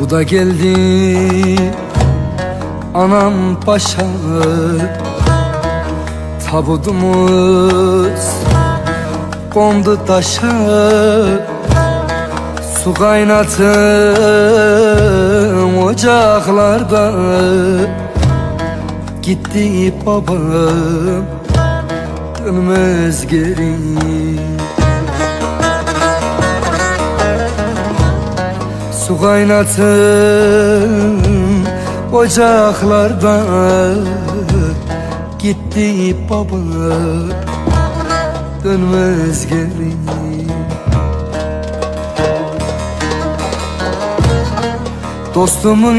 Bu da geldi anam paşa. Tabudumuz kondu taşa. Su kaynattım ocaklarda. Gitti babam dönmez geri Su kaynattım ocaklarda Gitti babam dönmez geri. Dostumun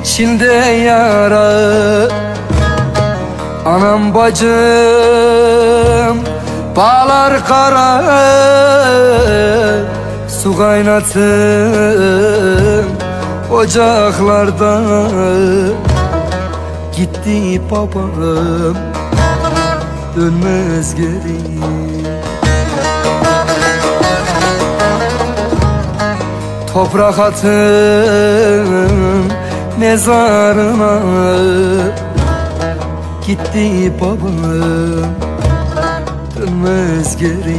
içinde yara Anam bacım bağlar kara Su kaynattım ocaklarda Gitti babam dönmez geri. Toprak atın mezarına. Gitti babam dönmez geri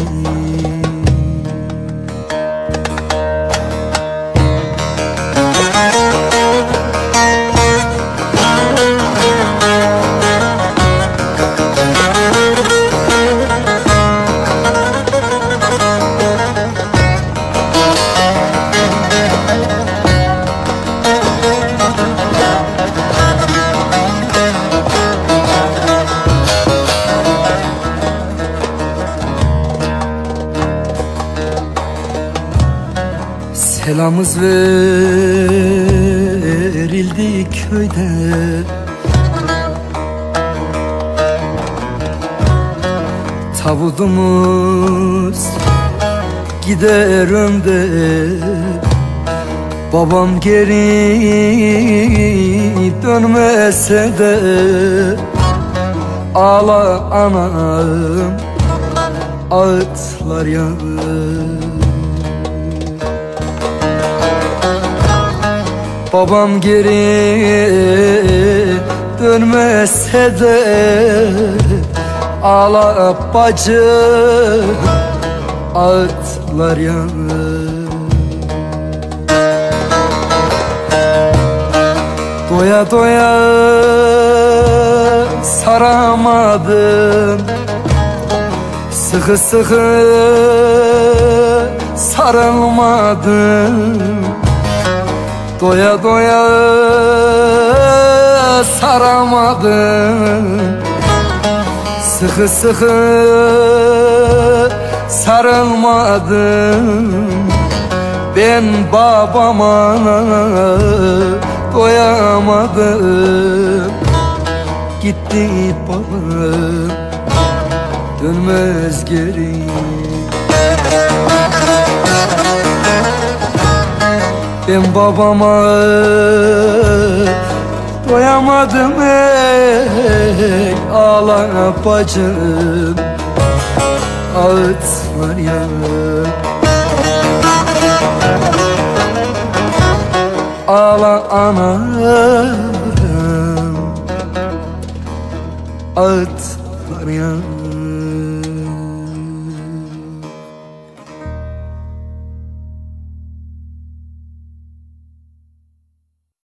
Selamız verildi köyde. Tavudumuz gider önde. Babam geri dönmese de Ağla anam ağıtlar yağır Babam geri dönmese de Ağla bacı ağıtlar yanır. Doya doya saramadım. Sıkı sıkı sarılmadım Doya doya saramadım. Sıkı sıkı sarılmadım. Ben babama doyamadım. Gitti babam dönmez geri Ben babama doyamadım ey Ağla bacım ağıtlar yanır Ağla anam ağıtlar yanır